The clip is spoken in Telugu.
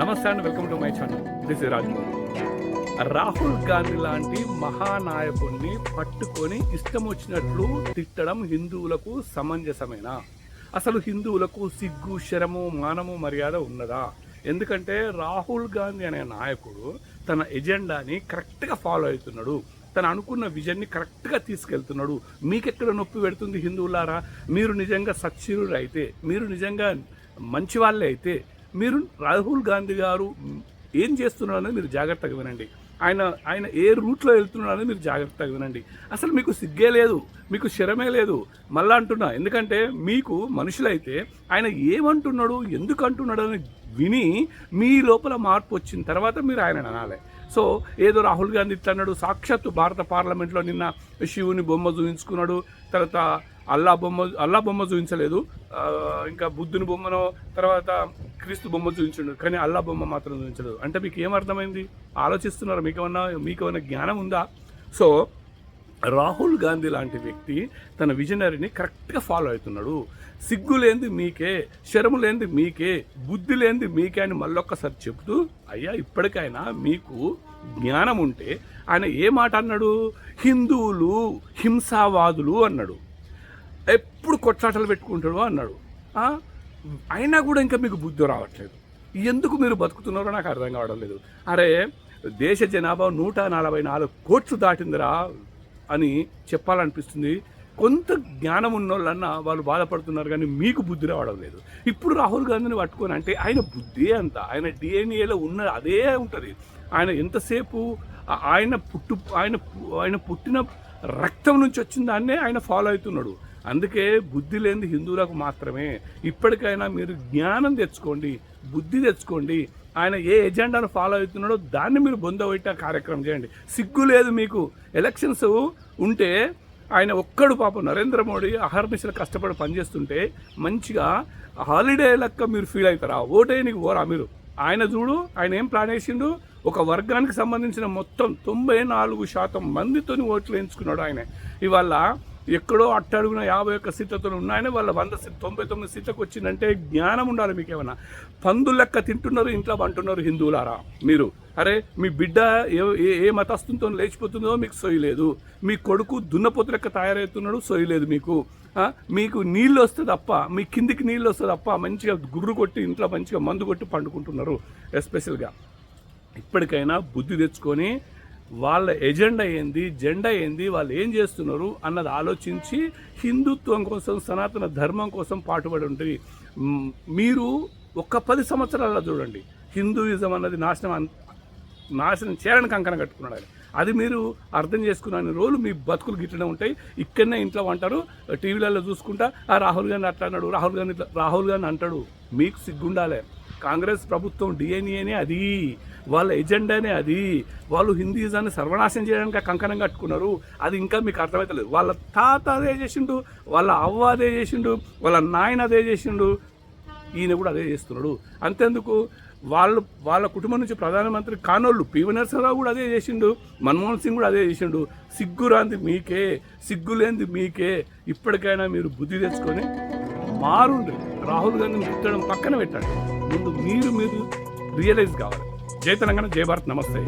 నమస్తే and welcome to my channel this is Raj Rahul Gandhi లాంటి మహానాయకుడిని పట్టుకొని ఇష్టం వచ్చినట్లు తిట్టడం హిందువులకు సమంజసమేనా? అసలు హిందువులకు సిగ్గు శరము మానము మర్యాద ఉన్నదా? ఎందుకంటే రాహుల్ గాంధీ అనే నాయకుడు తన ఎజెండాని కరెక్ట్గా ఫాలో అవుతున్నాడు. తను అనుకున్న విజన్ని కరెక్ట్గా తీసుకెళ్తున్నాడు. మీకెక్కడ నొప్పి పెడుతుంది హిందువులారా? మీరు నిజంగా సచ్చిరుడు అయితే మీరు నిజంగా మంచి వాళ్ళే అయితే మీరు రాహుల్ గాంధీ గారు ఏం చేస్తున్నారో మీరు జాగ్రత్తగా వినండి. ఆయన ఆయన ఏ రూట్లో వెళ్తున్నాడని మీరు జాగ్రత్తగా వినండి. అసలు మీకు సిగ్గే లేదు మీకు శరమే లేదు మళ్ళా అంటున్నా. ఎందుకంటే మీకు మనుషులైతే ఆయన ఏమంటున్నాడు ఎందుకు అంటున్నాడు అని విని మీ లోపల మార్పు వచ్చిన తర్వాత మీరు ఆయన అనాలి. సో ఏదో రాహుల్ గాంధీ ఇట్లా అన్నాడు సాక్షాత్తు భారత పార్లమెంట్లో నిన్న శివుని బొమ్మ చూపించుకున్నాడు తర్వాత అల్లా బొమ్మ అల్లా బొమ్మ చూపించలేదు ఇంకా బుద్ధుని బొమ్మను తర్వాత క్రీస్తు బొమ్మ చూపించండు కానీ అల్లా బొమ్మ మాత్రం చూపించలేదు అంటే మీకు ఏమర్థమైంది? ఆలోచిస్తున్నారు? మీకేమన్నా మీకేమన్నా జ్ఞానం ఉందా? సో రాహుల్ గాంధీ లాంటి వ్యక్తి తన విజనరీని కరెక్ట్గా ఫాలో అవుతున్నాడు. సిగ్గు లేనిది మీకే శరము లేనిది మీకే బుద్ధి లేనిది మీకే అని మళ్ళొక్కసారి చెబుతూ అయ్యా ఇప్పటికైనా మీకు జ్ఞానం ఉంటే ఆయన ఏ మాట అన్నాడు? హిందువులు హింసావాదులు అన్నాడు. ఎప్పుడు కొట్లాటలు పెట్టుకుంటాడు అన్నాడు. అయినా కూడా ఇంకా మీకు బుద్ధి రావట్లేదు. ఎందుకు మీరు బతుకుతున్నారో నాకు అర్థం కావడం లేదు. అరే దేశ జనాభా నూట నలభై నాలుగు కోట్లు దాటిందిరా. అని చెప్పాలనిపిస్తుంది. కొంత జ్ఞానం ఉన్నోళ్ళన్నా వాళ్ళు బాధపడుతున్నారు కానీ మీకు బుద్ధి రావడం లేదు. ఇప్పుడు రాహుల్ గాంధీని పట్టుకొని అంటే ఆయన బుద్ధి అంత. ఆయన డిఎన్ఏలో ఉన్న అదే ఉంటుంది. ఆయన ఎంతసేపు ఆయన పుట్టు ఆయన ఆయన పుట్టిన రక్తం నుంచి వచ్చిన దాన్నే ఆయన ఫాలో అవుతున్నాడు. అందుకే బుద్ధి లేనిది హిందువులకు మాత్రమే. ఇప్పటికైనా మీరు జ్ఞానం తెచ్చుకోండి బుద్ధి తెచ్చుకోండి ఆయన ఏ ఎజెండాను ఫాలో అవుతున్నాడో దాన్ని మీరు బొందబెట్టే కార్యక్రమం చేయండి. సిగ్గు లేదు మీకు. ఎలక్షన్స్ ఉంటే ఆయన ఒక్కడు పాపం నరేంద్ర మోడీ అహర్నిశలు కష్టపడి పనిచేస్తుంటే మంచిగా హాలిడే లెక్క మీరు ఫీల్ అవుతారా. ఓటేయనికి పోరా మీరు. ఆయన చూడు ఆయన ఏం ప్లాన్ వేసిండు? ఒక వర్గానికి సంబంధించిన మొత్తం తొంభై నాలుగు శాతం మందితోని ఓట్లు వేయించుకున్నాడు ఆయన. ఇవాళ ఎక్కడో అట్టడుగున యాభై ఒక్క సీట్లతో ఉన్నాయని వాళ్ళ వంద తొంభై తొమ్మిది సీట్లకు వచ్చిందంటే జ్ఞానం ఉండాలి మీకు ఏమన్నా పందు లెక్క తింటున్నారు ఇంట్లో అంటున్నారు హిందువులారా. మీరు అరే మీ బిడ్డ ఏ ఏ ఏ మతస్థంతో లేచిపోతుందో మీకు సొయ్యలేదు మీ కొడుకు దున్నపోతు లెక్క తయారవుతున్నాడు సొయ్యలేదు మీకు. మీకు నీళ్ళు వస్తే తప్ప మీ కిందికి నీళ్ళు వస్తే తప్ప మంచిగా గుర్రు కొట్టి ఇంట్లో మంచిగా మందు కొట్టి పండుకుంటున్నారు ఎస్పెషల్గా. ఇప్పటికైనా బుద్ధి తెచ్చుకొని వాళ్ళ ఎజెండా ఏంది జెండా ఏంది వాళ్ళు ఏం చేస్తున్నారు అన్నది ఆలోచించి హిందుత్వం కోసం సనాతన ధర్మం కోసం పాటుపడి ఉంటుంది. మీరు ఒక్క పది సంవత్సరాల చూడండి హిందూయిజం అన్నది నాశనం నాశనం చేయాలని కంకణ కట్టుకున్నాడు ఆయన. అది మీరు అర్థం చేసుకున్న రోజులు మీ బతుకులు గిట్లనే ఉంటాయి. ఇక్కడనే ఇంట్లో అంటారు టీవీలలో చూసుకుంటా ఆ రాహుల్ గాంధీ అట్లా అన్నాడు రాహుల్ గాంధీ ఇట్లా రాహుల్ గాంధీ అంటాడు. మీకు సిగ్గుండాలే. కాంగ్రెస్ ప్రభుత్వం డిఎన్ఏనే అది. వాళ్ళ ఎజెండానే అది. వాళ్ళు హిందూయిజాన్ని సర్వనాశనం చేయడానికి కంకణం కట్టుకున్నారు. అది ఇంకా మీకు అర్థమవుతలేదు వాళ్ళ తాత అదే చేసిండు వాళ్ళ అవ్వ అదే చేసిండు వాళ్ళ నాయన అదే చేసిండు. ఈయన కూడా అదే చేస్తున్నాడు. అంతేందుకు? వాళ్ళు వాళ్ళ కుటుంబం నుంచి ప్రధానమంత్రి కానోళ్ళు పివి నరసింహరావు కూడా అదే చేసిండు మన్మోహన్ సింగ్ కూడా అదే చేసిండు. సిగ్గురాంది మీకే సిగ్గు లేనిది మీకే. ఇప్పటికైనా మీరు బుద్ధి తెచ్చుకొని మారుండ్రి రాహుల్ గాంధీని పుట్టడం పక్కన పెట్టండి. ముందు మీరు మీరు రియలైజ్ కావాలి. జై తెలంగాణ జై భారత్ నమస్తే.